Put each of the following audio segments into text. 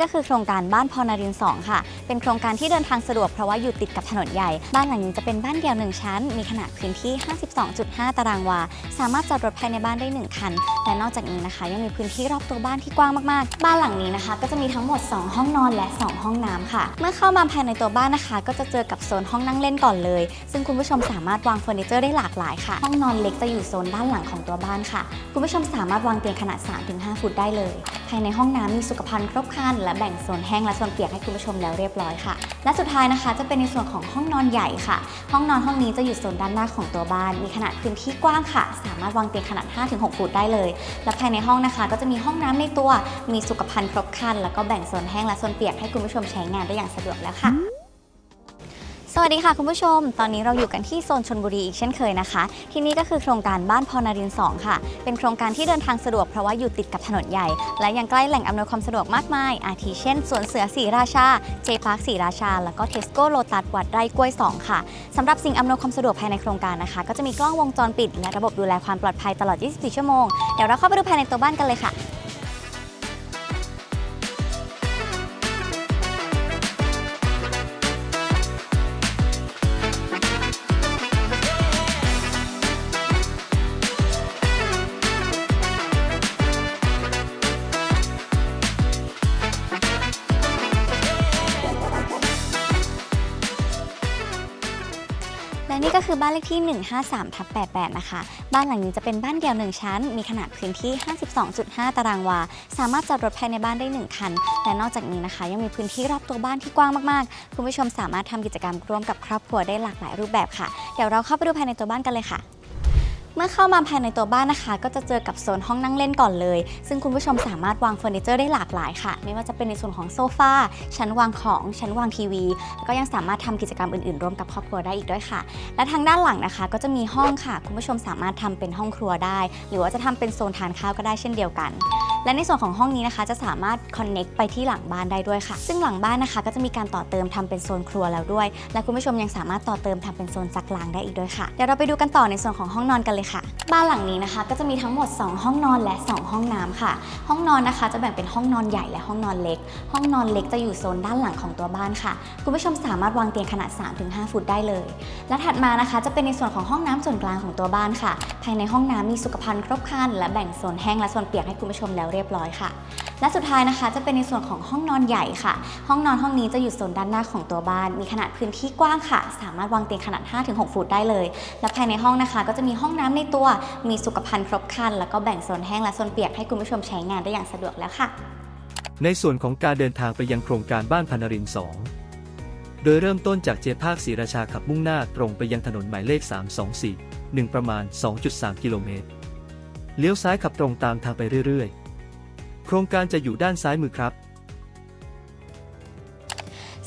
ก็คือโครงการบ้านพรนาริน 2 ค่ะ เป็นโครงการที่เดินทางสะดวกเพราะว่าอยู่ติดกับถนนใหญ่ บ้านหลังนี้จะเป็นบ้านเดี่ยว 1 ชั้น มีขนาดพื้นที่ 52.5 ตารางวา สามารถจอดรถภายในบ้านได้ 1 คัน และนอกจากนี้นะคะ ยังมีพื้นที่รอบตัวบ้านที่กว้างมากๆ บ้านหลังนี้นะคะ ก็จะมีทั้งหมด 2 ห้องนอนและ 2 ห้องน้ำค่ะ เมื่อเข้ามาภายในตัวบ้านนะคะ ก็จะเจอกับโซนห้องนั่งเล่นก่อนเลย ซึ่งคุณผู้ชมสามารถวางเฟอร์นิเจอร์ได้หลากหลายค่ะ ห้องนอนเล็กจะอยู่โซนด้านหลังของตัวบ้านค่ะ คุณผู้ชมสามารถวางเตียงขนาด 3-5 ฟุตได้เลย ภายในห้องน้ำมีสุขภัณฑ์ครบครันและแบ่งโซนแห้งและโซนเปียกให้คุณผู้ชมแล้วเรียบร้อยค่ะ และสุดท้ายนะคะ จะเป็นในส่วนของห้องนอนใหญ่ค่ะ ห้องนอนห้องนี้จะอยู่โซนด้านหน้าของตัวบ้าน มีขนาดพื้นที่กว้างค่ะ สามารถวางเตียงขนาด 5-6 ฟุตได้เลย และภายในห้องนะคะ ก็จะมีห้องน้ำในตัว มีสุขภัณฑ์ครบครัน แล้วก็แบ่งโซนแห้งและโซนเปียกให้คุณผู้ชมใช้งานได้อย่างสะดวกแล้วค่ะ สวัสดีค่ะคุณผู้ชม ตอนนี้เราอยู่กันที่โซนชนบุรีอีกเช่นเคยนะคะ ที่นี่ก็คือโครงการบ้านพรนาริน 2 ค่ะ เป็นโครงการที่เดินทางสะดวกเพราะว่าอยู่ติดกับถนนใหญ่ และยังใกล้แหล่งอำนวยความสะดวกมากมาย อาทิเช่นสวนเสือศรีราชา เจพาร์คศรีราชา แล้วก็เทสโก้โลตัสวัดไร่กล้วย 2 ค่ะสำหรับสิ่งอำนวยความสะดวกภายในโครงการนะคะ ก็จะมีกล้องวงจรปิด และระบบดูแลความปลอดภัยตลอด 24 ชั่วโมง เดี๋ยวเราเข้าไปดูภายในตัวบ้านกันเลยค่ะ นี่ก็คือบ้านเลขที่ 153ทับ88 นะคะ บ้านหลังนี้จะเป็นบ้านเดี่ยว 1 ชั้น มีขนาดพื้นที่ 52.5 ตารางวา สามารถจอดรถภายในบ้านได้ 1 คัน และนอกจากนี้นะคะ ยังมีพื้นที่รอบตัวบ้านที่กว้างมากๆ คุณผู้ชมสามารถทำกิจกรรมร่วมกับครอบครัวได้หลากหลายรูปแบบค่ะ เดี๋ยวเราเข้าไปดูภายในตัวบ้านกันเลยค่ะ เมื่อเข้ามาภายในตัวบ้านนะคะ ก็จะเจอกับโซนห้องนั่งเล่นก่อนเลย ซึ่งคุณผู้ชมสามารถวางเฟอร์นิเจอร์ได้หลากหลายค่ะ ไม่ว่าจะเป็นในส่วนของโซฟาชั้นวางของชั้นวางทีวี แล้วก็ยังสามารถทำกิจกรรมอื่นๆ ร่วมกับครอบครัวได้อีกด้วยค่ะ และทางด้านหลังนะคะ ก็จะมีห้องค่ะ คุณผู้ชมสามารถทำเป็นห้องครัวได้ หรือว่าจะทำเป็นโซนทานข้าวก็ได้เช่นเดียวกันและในส่วนของห้องนี้นะคะจะสามารถ connect ไปที่หลังบ้านได้ด้วยค่ะ ซึ่งหลังบ้านนะคะก็จะมีการต่อเติมทำเป็นโซนครัวแล้วด้วย และคุณผู้ชมยังสามารถต่อเติมทำเป็นโซนซักล้างได้อีกด้วยค่ะ เดี๋ยวเราไปดูกันต่อในส่วนของห้องนอนกันเลยค่ะ บ้านหลังนี้นะคะก็จะมีทั้งหมด 2 ห้องนอนและ 2 ห้องน้ำค่ะ ห้องนอนนะคะจะแบ่งเป็นห้องนอนใหญ่และห้องนอนเล็ก ห้องนอนเล็กจะอยู่โซนด้านหลังของตัวบ้านค่ะ คุณผู้ชมสามารถวางเตียงขนาด 3-5 ฟุตได้เลย และถัดมานะคะจะเป็นในส่วนของห้องน้ำส่วนกลางของตัวบ้านค่ะ ภายในห้องน้ำมีสุขภัณฑ์ครบครันและแบ่งโซนแห้งและโซนเปียกให้คุณผู้ชมแล้วเรียบร้อยค่ะ และสุดท้ายนะคะ จะเป็นในส่วนของห้องนอนใหญ่ค่ะ ห้องนอนห้องนี้จะอยู่โซนด้านหน้าของตัวบ้าน มีขนาดพื้นที่กว้างค่ะ สามารถวางเตียงขนาด 5-6 ฟุตได้เลย และภายในห้องนะคะ ก็จะมีห้องน้ำในตัว มีสุขภัณฑ์ครบครัน แล้วก็แบ่งโซนแห้งและโซนเปียกให้คุณผู้ชมใช้งานได้อย่างสะดวกแล้วค่ะ ในส่วนของการเดินทางไปยังโครงการบ้านพนรินทร์2โดยเริ่มต้นจากเจภาคศรีราชาขับมุ่งหน้าตรงไปยังถนนหมายเลข 324 1 ประมาณ 2.3 กิโลเมตร เลี้ยวซ้ายขับตรงตามทางไปเรื่อยๆ โครงการจะอยู่ด้านซ้ายมือครับ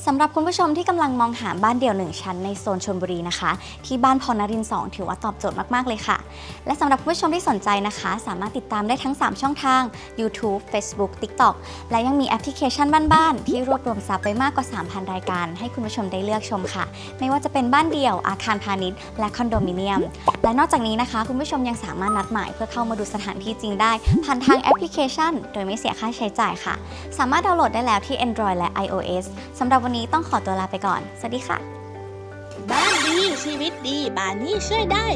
สำหรับคุณผู้ชมที่กำลังมองหาบ้านเดี่ยวหนึ่งชั้นในโซนชลบุรีนะคะ ที่บ้านพรนรินทร์2ถือว่าตอบโจทย์มากๆเลยค่ะ และสำหรับคุณผู้ชมที่สนใจนะคะ สามารถติดตามได้ทั้ง 3 ช่องทาง YouTube Facebook TikTok และยังมีแอปพลิเคชันบ้านๆที่รวบรวมซับไว้มากกว่า 3,000 รายการ ให้คุณผู้ชมได้เลือกชมค่ะ ไม่ว่าจะเป็นบ้านเดี่ยวอาคารพาณิชย์ และคอนโดมิเนียม และนอกจากนี้นะคะ คุณผู้ชมยังสามารถนัดหมายเพื่อเข้ามาดูสถานที่จริงได้ผ่านทางแอปพลิเคชัน โดยไม่เสียค่าใช้จ่ายค่ะ สามารถดาวน์โหลดได้แล้วที่ Android และ iOS สำหรับวันนี้ต้องขอตัวลาไปก่อน สวัสดีค่ะ บ้านดีชีวิตดีบ้านนี้ช่วยได้